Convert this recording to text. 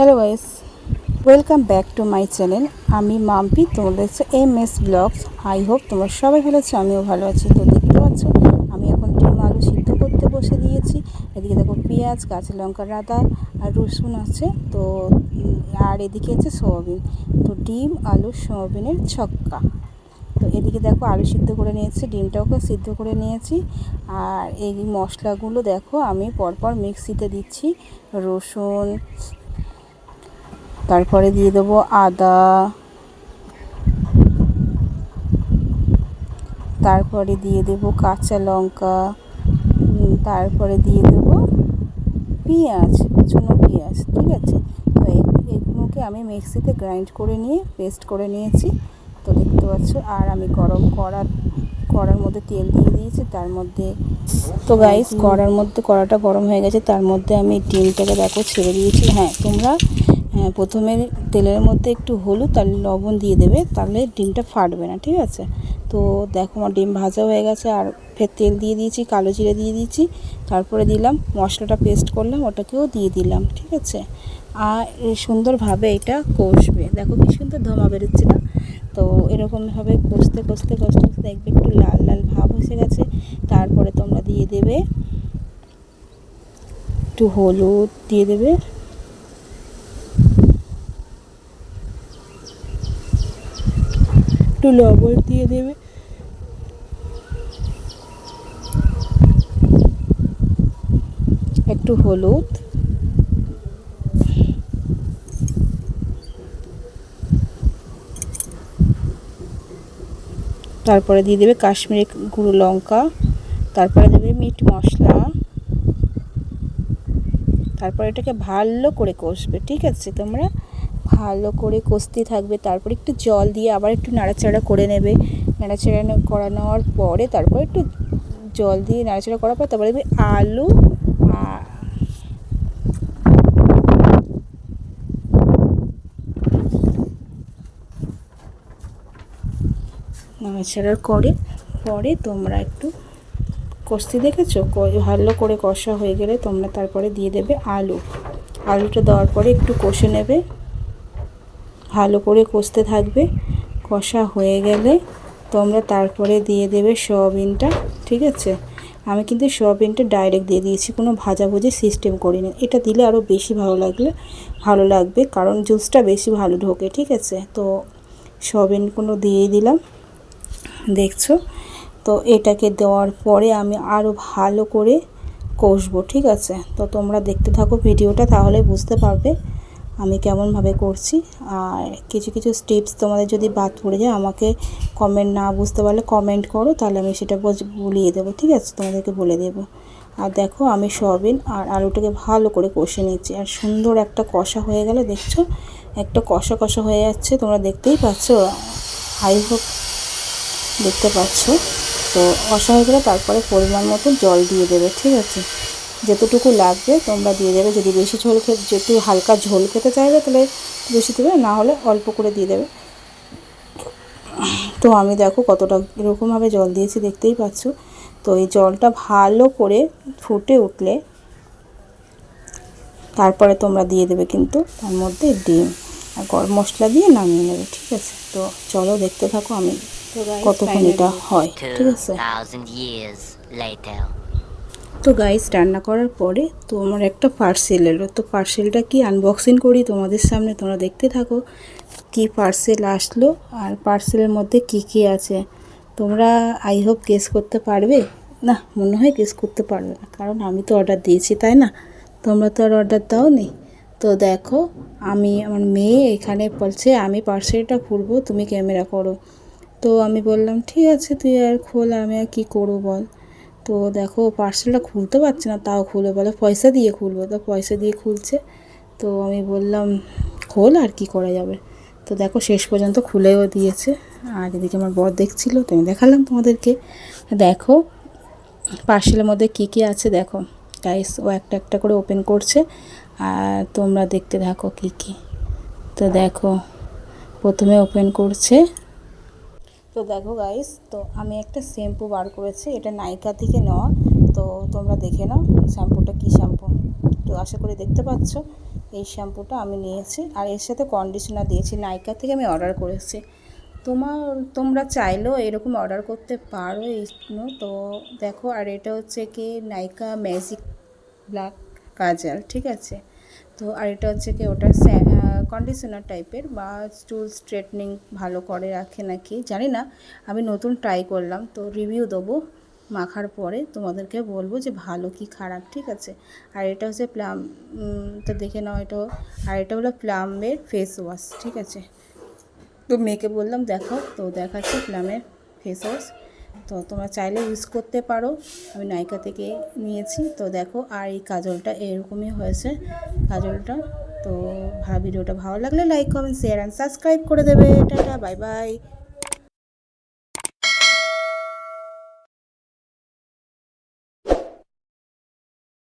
Hello OS welcome back to my channel আমি মাম্পি, তোমাদের হচ্ছে M S vlogs I hope তোমরা সবাই ভালো আছো, আমিও ভালো আছি। তো দেখতে পাচ্ছ, আমি এখন ডিম আলু সিদ্ধ করতে বসে দিয়েছি। এদিকে দেখো পেঁয়াজ, কাঁচা লঙ্কা, আদা আর রসুন আছে। তো আর এদিকে আছে সোয়াবিন। তো ডিম আলু সোয়াবিনের ছক্কা। তো এদিকে দেখো আলু সিদ্ধ করে নিয়েছি ডিমটাকে সিদ্ধ করে নিয়েছি। আর এই মশলাগুলো দেখো, আমি পরপর মিক্সিতে দিচ্ছি। রসুন তারপরে দিয়ে দেবো আদা। তারপরে দিয়ে দেবো কাঁচা লঙ্কা। তারপরে দিয়ে দেবো পেঁয়াজ, কুচনো পেঁয়াজ, ঠিক আছে? তো এগুলোকে আমি মিক্সিতে গ্রাইন্ড করে নিয়ে, পেস্ট করে নিয়েছি। তো দেখতে পাচ্ছ, আর আমি গরম কড়া কড়ার মধ্যে তেল দিয়ে দিয়েছি, তার মধ্যে তো গাইস কড়ার মধ্যে কড়াটা গরম হয়ে গেছে, তার মধ্যে আমি ডিমটাকে দেখো ছেড়ে দিয়েছি। হ্যাঁ তোমরা প্রথমে তেলের মধ্যে একটু হলুদ আর লবণ দিয়ে দেবে, তাহলে ডিমটা ফাটবে না, ঠিক আছে? তো দেখো আমার ডিম ভাজা হয়ে গেছে, আর ফের তেল দিয়ে দিয়েছি, কালো জিরে দিয়ে দিয়েছি, তারপরে দিলাম মশলাটা পেস্ট করলাম, ওটাকেও দিয়ে দিলাম, ঠিক আছে? আর সুন্দরভাবে এটা কষবে, দেখো কি সুন্দর ধমা বেরোচ্ছে না? তো এরকমভাবে কষতে কষতে কষতে কষতে দেখবে একটু লাল লাল ভাব এসে গেছে, তারপরে তোমরা দিয়ে দেবে একটু হলুদ দিয়ে দেবে একটু লবণ দিয়ে দেবে। একটু হলুদ। তারপরে দিয়ে দেবে কাশ্মীরি গুঁড়ো লঙ্কা। তারপরে দেবে মিট মশলা। তারপরে এটাকে ভালো করে কষবে, ঠিক আছে তোমরা? ভালো করে কষতে থাকবে, তারপরে একটু জল দিয়ে আবার একটু নাড়াচাড়া করে নেবে। নাড়াচাড়া ন- করা নেওয়ার পরে তারপর একটু জল দিয়ে নাড়াচাড়া করার পর তারপরে দেবে আলু নাড়াচাড়া করে, পরে তোমরা একটু কষতে দেখেছ? ভালো করে কষা হয়ে গেলে তোমরা তারপরে দিয়ে দেবে আলু। আলুটা দেওয়ার পরে একটু কষে নেবে। ভালো করে কষতে থাকবে। কষা হয়ে গেলে তোমরা তারপরে দিয়ে দেবে সয়াবিনটা, ঠিক আছে? আমি কিন্তু সয়াবিনটা ডাইরেক্ট দিয়ে দিয়েছি, কোনো ভাজাভুজি সিস্টেম করি করিনি। এটা দিলে আরও বেশি ভালো লাগলে, ভালো লাগবে, কারণ জুসটা বেশি ভালো ঢোকে, ঠিক আছে? তো সয়াবিন কোনো দিয়েই দিলাম, দেখছ? তো এটাকে দেওয়ার পরে আমি আরও ভালো করে কষবো, ঠিক আছে? তো তোমরা দেখতে থাকো ভিডিওটা, তাহলে বুঝতে পারবে আমি কেমনভাবে করছি আর কিছু কিছু স্টেপস তোমাদের যদি বাদ পড়ে যায়, আমাকে কমেন্ট না বুঝতে পারলে কমেন্ট করো, তাহলে আমি সেটা বলিয়ে দেবো, ঠিক আছে? তোমাদেরকে বলে দেবো। আর দেখো, আমি সয়াবিন আর আলুটাকে ভালো করে কষে নিচ্ছি। আর সুন্দর একটা কষা হয়ে গেলে দেখছ, একটা কষা কষা হয়ে যাচ্ছে, তোমরা দেখতেই পাচ্ছ? হাই হোক, দেখতে পাচ্ছ? তো কষা হয়ে গেলে তারপরে পরিমাণ মতো জল দিয়ে দেবে, ঠিক আছে? যতটুকু লাগবে তোমরা দিয়ে দেবে। যদি বেশি ঝোল খেতে যদি হালকা ঝোল খেতে চাইবে তাহলে বেশি দেবে না হলে অল্প করে দিয়ে দেবে। তো আমি দেখো কতটা এরকমভাবে জল দিয়েছি দেখতেই পাচ্ছ। তো এই জলটা ভালো করে ফুটে উঠলে তারপরে তোমরা দিয়ে দেবে কিন্তু তার মধ্যে ডিম আর গরম মশলা দিয়ে নামিয়ে নেবে ঠিক আছে? তো চলো দেখতে থাকো আমি কতক্ষণ এটা হয় ঠিক আছে? 2,000 years later. তো গাইস রান্না করার পরে তো আমার একটা পার্সেল এলো। তো পার্সেলটা কি আনবক্সিং করি তোমাদের সামনে, তোমরা দেখতে থাকো কি পার্সেল আসলো আর পার্সেলের মধ্যে কি কি আছে। তোমরা আই হোপ গেস করতে পারবে। না, মনে হয় গেস করতে পারবে না, কারণ আমি তো অর্ডার দিয়েছি, তাই না? তোমরা তো আর অর্ডার দাওনি। তো দেখো, আমি, আমার মেয়ে এখানে বলছে, আমি পার্সেলটা খুলবো, তুমি ক্যামেরা করো। তো আমি বললাম, ঠিক আছে, তুই আর খোল, আমি আর কী করব বল? তো দেখো পার্সেলটা খুলতে পারছে না, তাও খুলে বলে পয়সা দিয়ে খুলবো। তো পয়সা দিয়ে খুলছে, তো আমি বললাম খোল আর কি করা যাবে। তো দেখো শেষ পর্যন্ত খুলেও দিয়েছে। আর এদিকে আমার বর দেখছিল, তো আমি দেখালাম তোমাদেরকে। দেখো পার্সেলের মধ্যে কী কী আছে দেখো। গাইস ও একটা একটা করে ওপেন করছে, আর তোমরা দেখতে থাকো কী কী। তো দেখো, প্রথমে ওপেন করছে তো দেখো গাইস তো আমি একটা শ্যাম্পু বার করেছি, এটা নাইকা থেকে নেওয়া। তো তোমরা দেখে নাও শ্যাম্পুটা কী শ্যাম্পু তো আশা করি দেখতে পাচ্ছ, এই শ্যাম্পুটা আমি নিয়েছি। আর এর সাথে কন্ডিশনার দিয়েছি, নাইকা থেকে আমি অর্ডার করেছি। তোমার, তোমরা চাইলেও এরকম অর্ডার করতে পারো, এই তো দেখো, আর এটা হচ্ছে কি নাইকা ম্যাজিক ব্ল্যাক কাজল, ঠিক আছে? তো আর এটা হচ্ছে কি ওটা কন্ডিশনার টাইপের বা চুল স্ট্রেটনিং ভালো করে রাখে নাকি জানি না। আমি নতুন ট্রাই করলাম, তো রিভিউ দেবো। মাখার পরে তোমাদেরকে বলব যে ভালো কি খারাপ, ঠিক আছে? আর এটা হচ্ছে প্লাম তো দেখে নাও এটা। আর এটা হলো প্লামের ফেস ওয়াশ ঠিক আছে? তো মেয়েকে বললাম দেখো তো দেখাচ্ছে প্লামের ফেস ওয়াশ তো তোমরা চাইলে ইউজ করতে পারো। আমি নায়িকা থেকে নিয়েছি। তো দেখো, আর এই কাজলটা এরকমই হয়েছে কাজলটা। তো ভিডিওটা ভালো লাগলে like comment share and subscribe করে দেবে। Tata bye bye